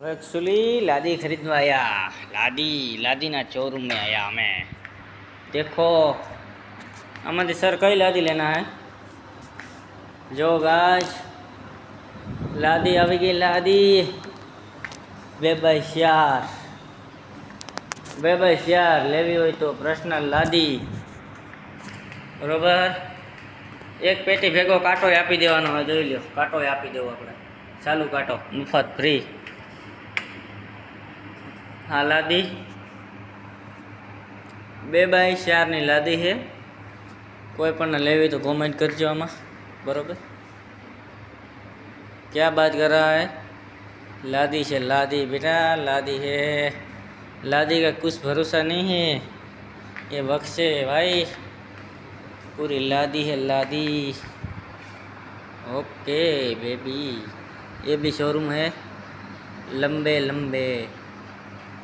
actually लादी खरीदने आया लादी लादी ना शोरूम में आया हमें देखो हमारे सर कई लादी लेना है जो गाज લાદી આવી ગઈ લાદી બે બાય ચાર બે બાય ચાર લેવી હોય તો પર્સનલ લાદી બરોબર એક પેટી ભેગો કાંટો આપી દેવાનો હોય જોઈ લ્યો કાંટો આપી દેવો આપણે ચાલુ કાંટો મફત ફ્રી હા લાદી બે બાય ચારની લાદી છે કોઈ પણ લેવી તો કોમેન્ટ કરજો આમાં બરોબર क्या बात कर रहा है लादी से लादी बेटा लादी है लादी का कुछ भरोसा नहीं है ये वक्त से भाई पूरी लादी है लादी ओके बेबी ये भी शोरूम है लंबे लंबे